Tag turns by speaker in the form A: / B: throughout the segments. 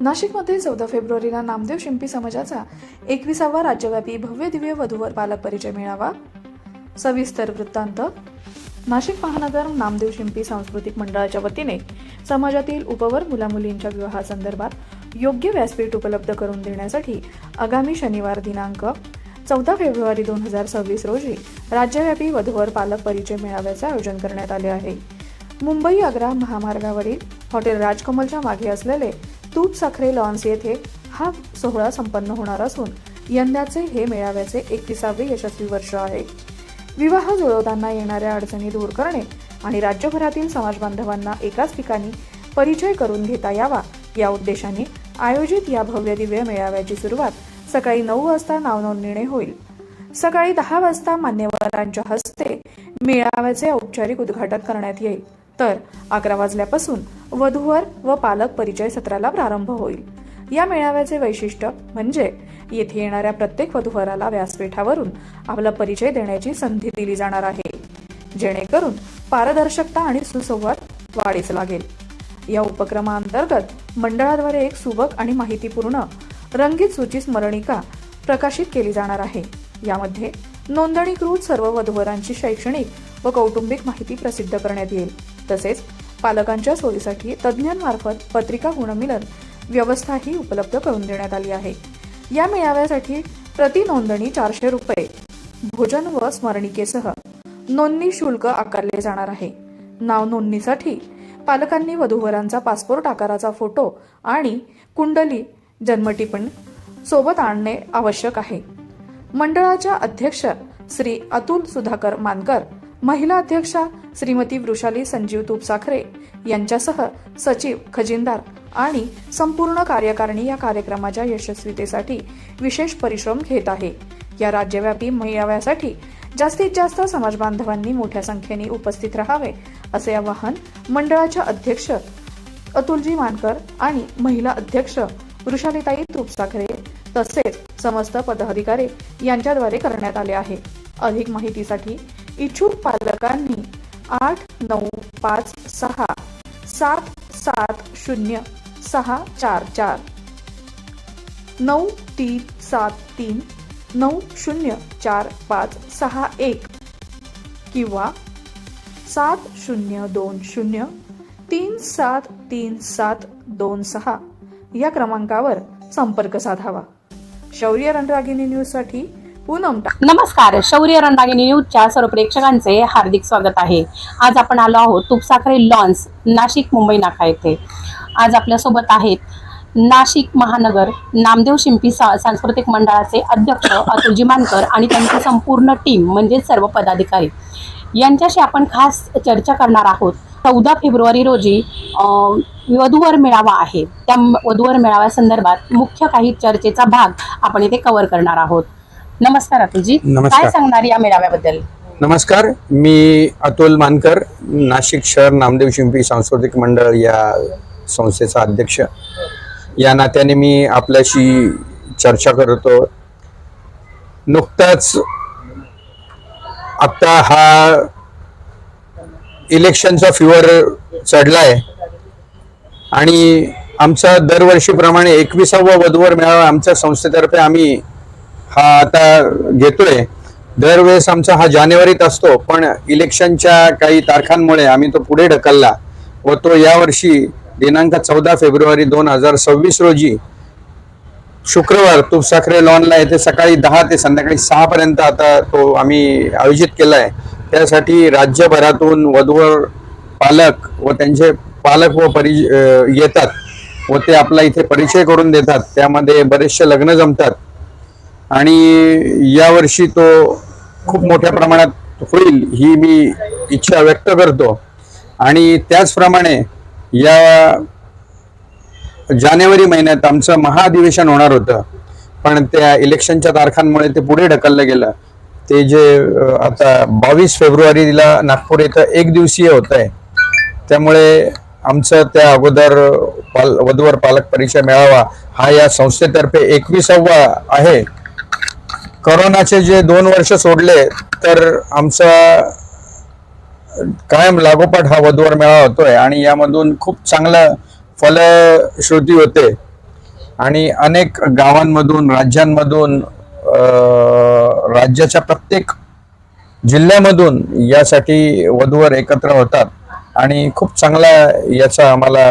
A: नाशिकमध्ये चौदा फेब्रुवारीला नामदेव शिंपी समाजाचा एकविसावा राज्यव्यापी भव्य दिव्य वधूवर पालक परिचय मिळावा. सविस्तर वृत्तांत. नाशिक महानगर नामदेव शिंपी सांस्कृतिक मंडळाच्या वतीने समाजातील उपवर मुलामुलींच्या विवाहासंदर्भात योग्य व्यासपीठ उपलब्ध करून देण्यासाठी आगामी शनिवार दिनांक चौदा फेब्रुवारी दोन हजार सव्वीस रोजी राज्यव्यापी वधूवर पालक परिचय मेळाव्याचे आयोजन करण्यात आले आहे. मुंबई आग्रा महामार्गावरील हॉटेल राजकमलच्या मागे असलेले तूप साखरे लॉन्स येथे हा सोहळा संपन्न होणार असून यंदाचे हे मेळाव्याचे एकतिसावे यशस्वी वर्ष आहे. विवाह जुळवताना येणाऱ्या अडचणी दूर करणे आणि राज्यभरातील समाज बांधवांना एकाच ठिकाणी परिचय करून घेता यावा या उद्देशाने आयोजित या भव्य दिव्य मेळाव्याची सुरुवात सकाळी नऊ वाजता नावनोंदणीने होईल. सकाळी दहा वाजता मान्यवरांच्या हस्ते मेळाव्याचे औपचारिक उद्घाटन करण्यात येईल. तर अकरा वाजल्यापासून वधूवर व पालक परिचय सत्राला प्रारंभ होईल. या मेळाव्याचे वैशिष्ट्य म्हणजे येथे येणाऱ्या प्रत्येक वधूवराला व्यासपीठावरून आपला परिचय देण्याची संधी दिली जाणार आहे. जेणेकरून पारदर्शकता आणि सुसंवाद वाढीस लागेल. या उपक्रमाअंतर्गत मंडळाद्वारे एक सुबक आणि माहितीपूर्ण रंगीत सूची स्मरणिका प्रकाशित केली जाणार आहे. यामध्ये नोंदणीकृत सर्व वधूवरांची शैक्षणिक व कौटुंबिक माहिती प्रसिद्ध करण्यात येईल. तसेच पालकांच्या सोयीसाठी तज्ज्ञांमार्फत पत्रिका गुणमिलन व्यवस्थाही उपलब्ध करून देण्यात आली आहे. या मेळाव्यासाठी प्रति नोंदणी चारशे रुपये. भोजन व स्मरणिकेसह नोंदणी शुल्क आकारले जाणार आहे. नाव नोंदणीसाठी पालकांनी वधूवरांचा पासपोर्ट आकाराचा फोटो आणि कुंडली जन्मटिपण सोबत आणणे आवश्यक आहे. मंडळाच्या अध्यक्ष श्री अतुल सुधाकर मानकर महिला अध्यक्षा श्रीमती वृषाली संजीव तुपसाखरे यांच्यासह सचिव खजिनदार आणि संपूर्ण कार्यकारिणी या कार्यक्रमाच्या यशस्वीतेसाठी विशेष परिश्रम घेत आहे. या राज्यव्यापी मेळाव्यासाठी जास्तीत जास्त समाज बांधवांनी मोठ्या संख्येने उपस्थित राहावे असे आवाहन मंडळाच्या अध्यक्ष अतुलजी मानकर आणि महिला अध्यक्ष वृषालीताई तुपसाखरे तसेच समस्त पदाधिकारी यांच्याद्वारे करण्यात आले आहे. अधिक माहितीसाठी इच्छुक पालकांनी आठ नऊ पाच सहा. सात सात शून्य सहा चार चार. नऊ तीन सात तीन नऊ शून्य चार पाच सहा एक. किंवा सात शून्य दोन शून्य तीन सात तीन सात दोन सहा या क्रमांकावर संपर्क साधावा. शौर्य रणरागिनी न्यूजसाठी पूनम
B: नमस्कार शौर्य रणरागिणी न्यूजच्या सर्व प्रेक्षकांचे हार्दिक स्वागत आहे. आज आपण आलो आहोत तुपसाखरे लॉन्स नाशिक मुंबई नाका येथे. आज आपल्यासोबत आहेत नाशिक महानगर नामदेव शिंपी सा सांस्कृतिक मंडळाचे अध्यक्ष अतुल जिमानकर आणि त्यांची संपूर्ण टीम म्हणजे सर्व पदाधिकारी. यांच्याशी आपण खास चर्चा करणार आहोत. चौदा फेब्रुवारी रोजी वधूवर मेळावा आहे. त्या वधूवर मेळाव्यासंदर्भात मुख्य काही चर्चेचा भाग आपण इथे कव्हर करणार आहोत. नमस्कार अतुलजी.
C: नमस्कार.
B: काय सांगणार या मेळाव्याबद्दल?
C: नमस्कार मी अतुल मानकर नाशिक शहर नामदेव शिंपी सांस्कृतिक मंडळ या संस्थेचा अध्यक्ष. या नात्याने मी आपल्याशी चर्चा करतो नुकताच आता हा इलेक्शनचा फिवर चढलाय. आणि आमचा दरवर्षीप्रमाणे एकविसावा वधूवर मेळावा आमच्या संस्थेतर्फे आम्ही हा आता घेतोय. दरवेळेस आमचा हा जानेवारीत असतो पण इलेक्शनच्या काही तारखांमुळे आम्ही तो पुढे ढकलला व तो यावर्षी दिनांक चौदा फेब्रुवारी दोन हजार सव्वीस रोजी शुक्रवार तुपसाखरे लॉनला येथे सकाळी दहा ते संध्याकाळी सहा पर्यंत आता तो आम्ही आयोजित केला आहे त्यासाठी राज्यभरातून वधूवर पालक व त्यांचे पालक व परि येतात व ते आपला इथे परिचय करून देतात. त्यामध्ये बरेचसे लग्न जमतात. आणि यावर्षी तो खूप मोठ्या प्रमाणात होईल ही मी इच्छा व्यक्त करतो. आणि त्याचप्रमाणे या जानेवारी महिन्यात आमचं महाअधिवेशन होणार होतं. पण त्या इलेक्शनच्या तारखांमुळे ते पुढे ढकललं गेलं. ते जे आता बावीस फेब्रुवारीला नागपूर इथं एक दिवसीय होत आहे त्यामुळे आमचं त्या अगोदर पाल वधूवर पालक परिचय मेळावा हा या संस्थेतर्फे एकविसावा आहे. करोनाचे जे दोन वर्ष सोडले तर आमचा कायम लागोपाठ हा वधूवर मेळा होतोय आणि यामधून खूप चांगलं फलश्रुती होते. आणि अनेक गावांमधून राज्यांमधून राज्याच्या प्रत्येक जिल्ह्यामधून यासाठी वधूवर एकत्र होतात. आणि खूप चांगला याचा आम्हाला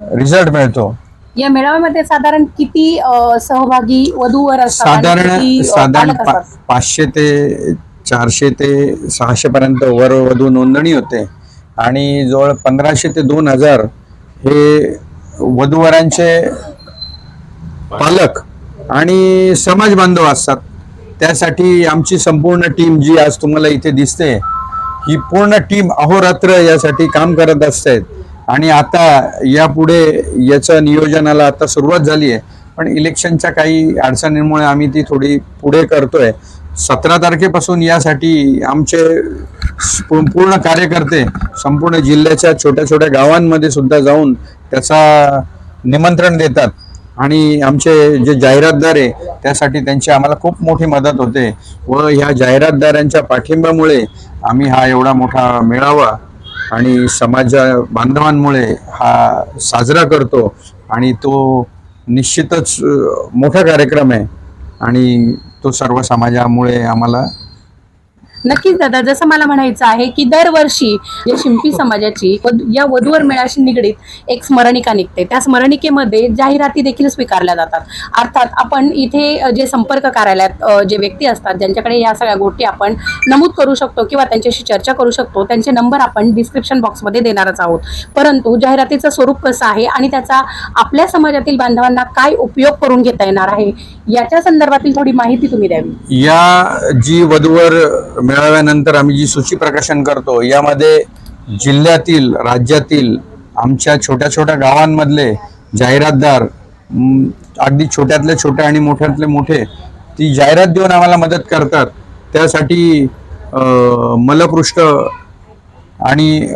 C: रिझल्ट मिळतो.
B: या मेळाव्यामध्ये साधारण किती सहभागी वधूवर
C: साधारण साधारण? पाचशे ते चारशे ते सहाशे पर्यंत वर वधू नोंदणी होते. आणि जवळ पंधराशे ते दोन हजार हे वधूवरांचे पालक आणि समाज बांधव असतात. त्यासाठी आमची संपूर्ण टीम जी आज तुम्हाला इथे दिसते ही पूर्ण टीम अहोरात्र यासाठी काम करत असते. आणि आता यापुढे याचं नियोजनाला आता सुरुवात झाली आहे. पण इलेक्शनच्या काही अडचणींमुळे आम्ही ती थोडी पुढे करतोय. सतरा तारखेपासून यासाठी आमचे पूर्ण कार्यकर्ते संपूर्ण जिल्ह्याच्या छोट्या छोट्या गावांमध्ये सुद्धा जाऊन त्याचा निमंत्रण देतात. आणि आमचे जे जाहिरातदार आहे त्यासाठी त्यांची आम्हाला खूप मोठी मदत होते. व ह्या जाहिरातदारांच्या पाठिंब्यामुळे आम्ही हा एवढा मोठा मेळावा आणि समाजा बांधवांमुळे हा साजरा करतो आणि तो निश्चितच मोठा कार्यक्रम आहे. आणि तो सर्व समाजामुळे आम्हाला
B: नक्कीच दादा जसं मला म्हणायचं आहे की दरवर्षी या शिंपी समाजाची या वधूवर मेळाशी निगडीत एक स्मरणिका निघते. त्या स्मरणिकेमध्ये जाहिराती देखील स्वीकारल्या जातात. अर्थात आपण इथे जे संपर्क कार्यालयात जे व्यक्ती असतात ज्यांच्याकडे या सगळ्या गोष्टी आपण नमूद करू शकतो किंवा त्यांच्याशी चर्चा करू शकतो त्यांचे नंबर आपण डिस्क्रिप्शन बॉक्समध्ये देणारच आहोत. परंतु जाहिरातीचं स्वरूप कसं आहे आणि त्याचा आपल्या समाजातील बांधवांना काय उपयोग करून घेता येणार आहे याच्या संदर्भातील थोडी माहिती तुम्ही द्यावी.
C: या जी वधूवर मेळाव्यानंतर आम्ही जी सूची प्रकाशन करतो यामध्ये जिल्ह्यातील राज्यातील आमच्या छोट्या छोट्या गावांमधले जाहिरातदार अगदी छोट्यातले छोटे आणि मोठ्यातले मोठे ती जाहिरात देऊन आम्हाला मदत करतात. त्यासाठी मलपृष्ठ आणि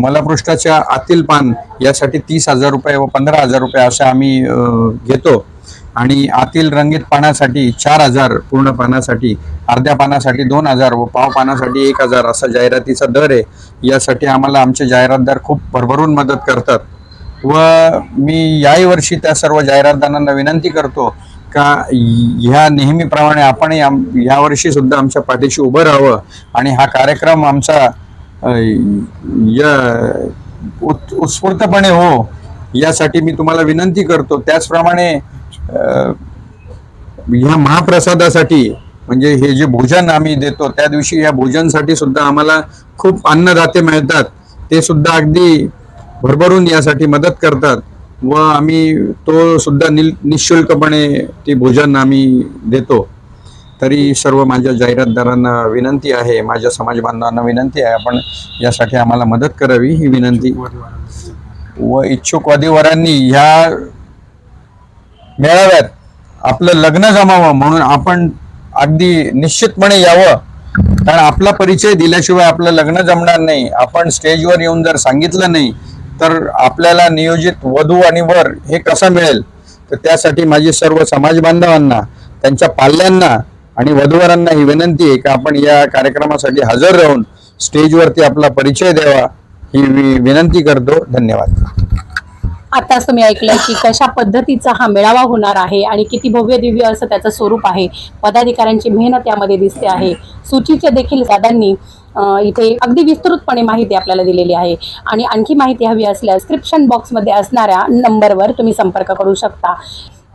C: मलपृष्ठाच्या आतील पान यासाठी तीस हजार रुपये व पंधरा हजार रुपये असं आम्ही घेतो. आणि आतील रंगीत पानासाठी चार हजार पूर्ण पानासाठी अर्ध्या पानासाठी दोन हजार व पाव पानासाठी एक हजार असा जाहिरातीचा दर आहे. यासाठी आम्हाला आमचे जाहिरातदार खूप भरभरून मदत करतात. व मी याही वर्षी त्या सर्व जाहिरातदारांना विनंती करतो का ह्या नेहमीप्रमाणे आपणही आम यावर्षी सुद्धा आमच्या पाठीशी उभं राहावं आणि हा कार्यक्रम आमचा उत्- उत्स्फूर्तपणे हो यासाठी मी तुम्हाला विनंती करतो. त्याचप्रमाणे ह्या महाप्रसादासाठी म्हणजे हे जे भोजन आम्ही देतो त्या दिवशी या भोजनसाठी सुद्धा आम्हाला खूप अन्नदाते मिळतात. ते सुद्धा अगदी भरभरून यासाठी मदत करतात व आम्ही तो सुद्धा निल निशुल्कपणे ते भोजन आम्ही देतो. तरी सर्व माझ्या जाहिरातदारांना विनंती आहे माझ्या समाज बांधवांना विनंती आहे आपण यासाठी आम्हाला मदत करावी ही विनंती. व इच्छुकवादीवरांनी ह्या मेळाव्यात आपलं लग्न जमावं म्हणून आपण अगदी निश्चितपणे यावं. कारण आपला परिचय दिल्याशिवाय आपलं लग्न जमणार नाही. आपण स्टेजवर येऊन जर सांगितलं नाही तर आपल्याला नियोजित वधू आणि वर हे कसं मिळेल? तर त्यासाठी माझी सर्व समाज बांधवांना त्यांच्या पाल्यांना आणि वधूवरांना ही विनंती आहे की आपण या कार्यक्रमासाठी हजर राहून स्टेजवरती आपला परिचय द्यावा ही वि- विनंती करतो. धन्यवाद.
B: आताच तुम्ही ऐकलं की कशा पद्धतीचा हा मेळावा होणार आहे आणि किती भव्य दिव्य असं त्याचं स्वरूप आहे पदाधिकाऱ्यांची मेहनत यामध्ये दिसते आहे. सूचीच्या देखील दादांनी इथे अगदी विस्तृतपणे माहिती आपल्याला दिलेली आहे. आणि आणखी माहिती हवी असल्यास डिस्क्रिप्शन बॉक्समध्ये असणाऱ्या नंबरवर तुम्ही संपर्क करू शकता.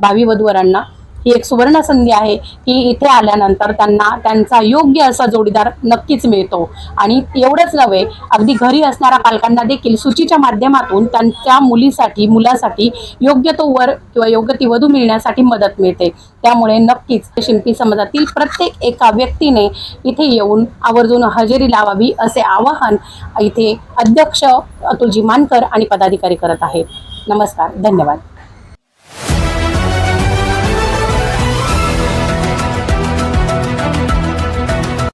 B: भावी वधूवरांना ही एक सुवर्ण संधी आहे की इथे आल्यानंतर त्यांना त्यांचा योग्य असा जोडीदार नक्कीच मिळतो. आणि एवढंच नव्हे अगदी घरी असणाऱ्या पालकांना देखील सूचीच्या माध्यमातून त्यांच्या मुलीसाठी मुलासाठी योग्य तो वर किंवा योग्य ती वधू मिळण्यासाठी मदत मिळते. त्यामुळे नक्कीच शिंपी समाजातील प्रत्येक एका व्यक्तीने इथे येऊन आवर्जून हजेरी लावावी असे आवाहन इथे अध्यक्ष अतुलजी मानकर आणि पदाधिकारी करत आहेत. नमस्कार धन्यवाद.